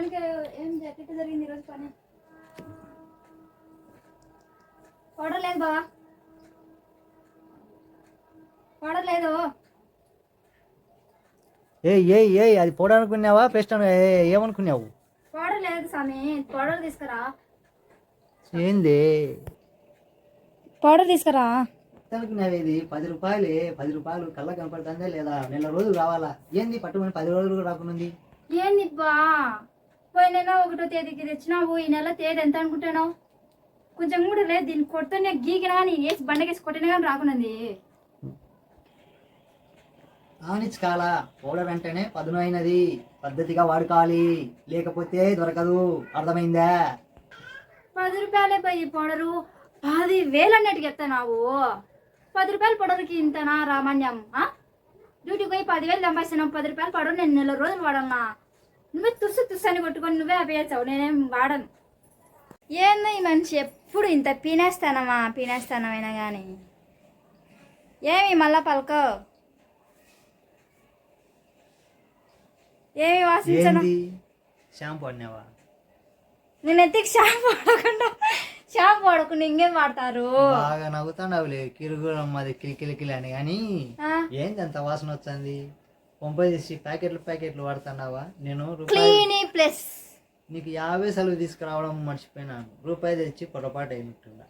పనికి ఏం ఎట్లా జరిగింది ఈరోజు పని? పౌడర్ లేదు బావా. పౌడర్ లేదు. ఏ ఏ ఏ అది పొడ అనుకున్నావా పేస్ట్ అను ఏ, ఏమనుకున్నావు? పౌడర్ లేదు స్వామి పౌడర్ తీసుకురా. ఏంది? పౌడర్ తీసుకురా. ఎంత అనుకున్నావు ఇది పది రూపాయలే పది రూపాయలు కళ్ళ కనపడుతుందా లేదా? నెల రోజులు రావాలా? ఏంది పట్టుమని పది రోజులు కూడా రాకునుంది ఏంది బా? పోయిన నెల ఒకటో తేదీకి తెచ్చినావు ఈ నెల తేదీ ఎంత అనుకుంటున్నావు? కొంచెం కూడా లేదు దీన్ని కొడుతూనే గీకినా కానీ వేసి బండకేసి కొట్టినా కానీ రాకున్నది. కాల పౌడర్ అంటేనే పదునైనది పద్ధతిగా వాడుకోవాలి లేకపోతే దొరకదు. అర్థమైందా? పది రూపాయలే పోయి పౌడరు పది వేలు అన్నట్టుగా ఎత్తావు పది రూపాయల పౌడర్కి ఇంతనా రామాన్యం? డ్యూటీకి పోయి పదివేలు సంపాదిస్తున్నావు పది రూపాయల పౌడర్ నేను నెల రోజులు వాడన్నా. నువ్వే తుస్సు తుస్సు అని కొట్టుకొని నువ్వే అపేయచ్చావు నేనేం వాడను. ఏందో ఈ మనిషి ఎప్పుడు ఇంత పీనేస్తానమా పీనేస్తానమైనా కానీ ఏమి మళ్ళా పలక? ఏమి వాసించను? షాంపూ అన్నావా? నేను ఎత్తికి షాంపూ వాడకుండా షాంపూ వాడకుండా ఇంకేం వాడతారు? బాగా నవ్వుతాండవులే కిరుగురం మాది కిలికిలికిలి అని. కానీ? ఏంది అంత వాసన వచ్చింది పంప చేసి ప్యాకెట్లు ప్యాకెట్లు వాడుతున్నావా? నేను రూపాయి ప్లస్. నీకు యాభై సెలవు తీసుకురావడం మర్చిపోయినాను. రూపాయి తెచ్చి పొరపాటు అయినట్టుందా?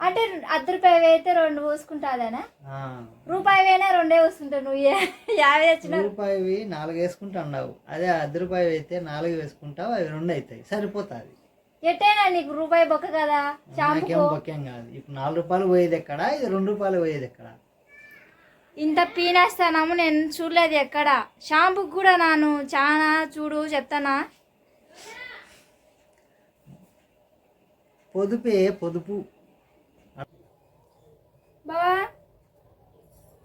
అంటే అర్ధ రూపాయి అయితే రెండు పోసుకుంటాదనా. రూపాయి అయినా రెండే వస్తుంటావు నువ్వు. యాభై తెచ్చిన రూపాయివి నాలుగు వేసుకుంటున్నావు. అదే అర్ధ రూపాయి అయితే నాలుగు వేసుకుంటావు అవి రెండు అవుతాయి. సరిపోతుంది. ఎట్టైనా నీకు రూపాయి బొక్క కదా? నాకేం బొక్కేం కాదు. ఇప్పుడు నాలుగు రూపాయలు పోయేది ఎక్కడ? ఇది రెండు రూపాయలు పోయేది ఎక్కడ? ఇంత పీనేస్తానాము నేను చూడలేదు ఎక్కడ. షాంపూ కూడా నాను చాలా చూడు చెప్తానా? పొదుపే పొదుపు. బావా?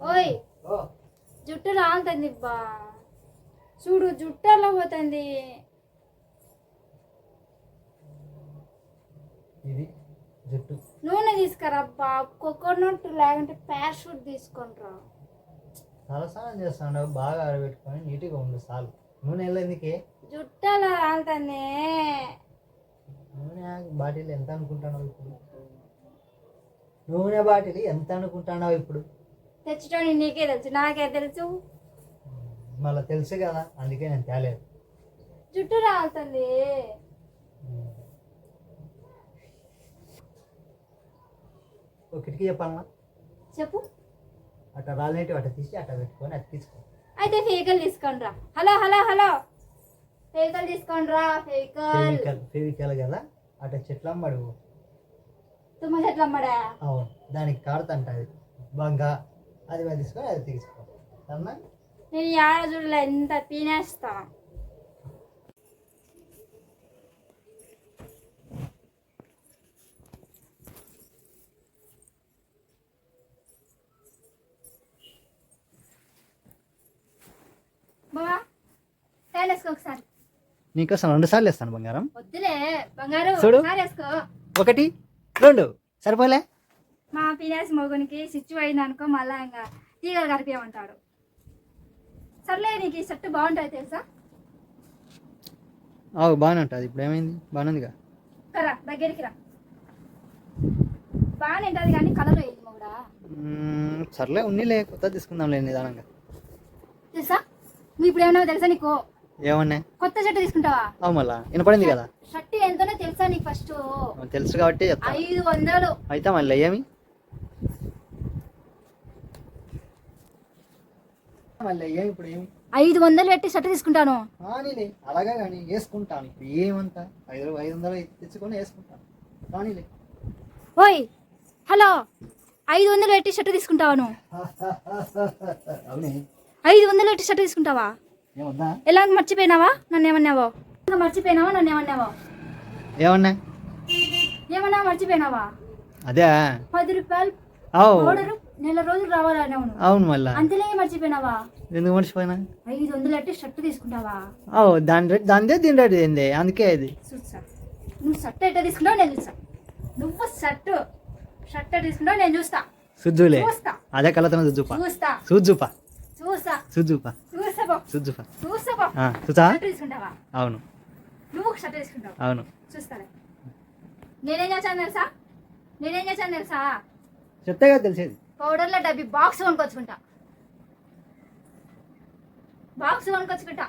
ఓయ్ జుట్టు రాలుతుంది బా. చూడు జుట్టు పోతుంది. ఇది జుట్టు. నూనె తీసుకురా బా. కోకోనట్ లేకుంటే పారాషూట్ తీసుకొని రా తలస్నానం చేస్తాను బాగా ఆరబెట్టుకొని నీట్గా ఉండు చాలు. నూనె వెళ్ళేందుకే జుట్టు అలా రాలుతుంది నూనె బాటిల్ ఎంత అనుకుంటున్నావు ఇప్పుడు? నూనె బాటిల్ ఎంత అనుకుంటున్నావు ఇప్పుడు? తెచ్చటోని నీకే తెలుసు నాకే తెలుసు. మళ్ళీ తెలుసు కదా అందుకే నేను తేలేదు. జుట్టు రాలుతుంది. ఒక కిటికీ చెప్పాలన్నా చెప్పు. అట్లా రాలేటివి అట్లా తీసి అట్లా పెట్టుకొని అది తీసుకో. అయితే ఫేకల్ తీసుకోండి రా హలో హలో హలో. ఫేకల్ తీసుకోండి రా ఫేకల్. ఫెవికల్ ఫెవికల్ కదా? అట్లా చెట్ల అమ్మడు తుమ్మ చెట్లు అమ్మడా అవును దానికి కాడుతుంటుంది బంగా అది తీసుకొని అది తీసుకో. నేను ఆడ చూడలే ఎంత పీనేస్తా. బావా వేసుకో ఒకసారి. నీకోసం రెండు సార్లు ఇస్తాను బంగారం. వద్దులే బంగారు చూడు. ఒకసారి వేసుకో. ఒకటి రెండు సరిపోలే? మా పీనేస్ మొగునికి స్విచ్ అయింది అనుకో మళ్ళా ఇంకా తీగలు కరిపేయమంటాడు. సర్లే నీకు ఈ సెట్ బాగుంటుంది తెలుసా? అవు బాగానే ఉంటుంది. ఇప్పుడు ఏమైంది? బాగానే ఉందిగా? కరా దగ్గరికి రా. బాగానే ఉంటుంది కానీ కలర్ వేయదు మొగుడా. మ్మ్, సర్లే ఉన్నీలే కొత్త తీసుకుందాంలే నిదానంగా. తెలుసా? నువ్వు ఇప్పుడు ఏమన్నా తెలుసా నీకు? ఏమన్నా? కొత్త షర్ట్ తీసుకుంటావా? అవు మళ్ళా వినపడింది కదా. షర్ట్ ఎంతనో తెలుసా నీకు ఫస్ట్ తెలుసు కాబట్టి ఐదు వందలు. అయితే మళ్ళీ ఏమి? మళ్ళీ ఏమి ఇప్పుడు ఏమి? ఐదు వందలు పెట్టి షర్ట్ తీసుకుంటాను. కానీలే అలాగే కానీ వేసుకుంటాను. ఇప్పుడు ఏమంతా? ఐదు ఐదు వందలు తెచ్చుకొని వేసుకుంటాను. కానీలే ఓయ్ హలో. ఐదు వందలు పెట్టి షర్ట్ తీసుకుంటావా నువ్వు అవునే. ఐదు వందలు పెట్టి షర్ట్ తీసుకుంటావా? ఎలా మర్చిపోయినావా? నన్ను ఏమన్నావో? మర్చిపోయినావా? నన్ను ఏమన్నావో? ఏమన్నా? ఏమన్నా మర్చిపోయినావా? అదే. పది రూపాయలు పౌడర్ నెల రోజులు రావాలనే అవును అవును మళ్ళా. అంతలే మర్చిపోయినావా? ఎందుకు మర్చిపోయినా? ఐదు వందలు పెట్టి షర్ట్ తీసుకుంటావా? అవు దాని రేట్ దానిదే దీని రేట్ ఏంది? అందుకే అది చూసా నువ్వు షర్ట్ ఎట్లా తీసుకుంటావు నేను చూస్తా. నువ్వు షర్ట్ షర్ట్ తీసుకుంటావు నేను చూస్తా. సుజ్జులే. చూస్తా. అదే కలతన సుజ్జుపా. చూస్తా. సుజ్జుపా. చూస్తా సుజ్జుపా చూస్తా పో సుజ్జుపా చూస్తా పో చూసా అవును. అవును. నేనేం చేశాను తెలుసా? నేనేం చేశాను తెలుసా? కదా తెలిసేది. పౌడర్లో డబ్బి బాక్స్ కొనుక్కొచ్చుకుంటా. బాక్స్ కొనుక్కొచ్చుకుంటా.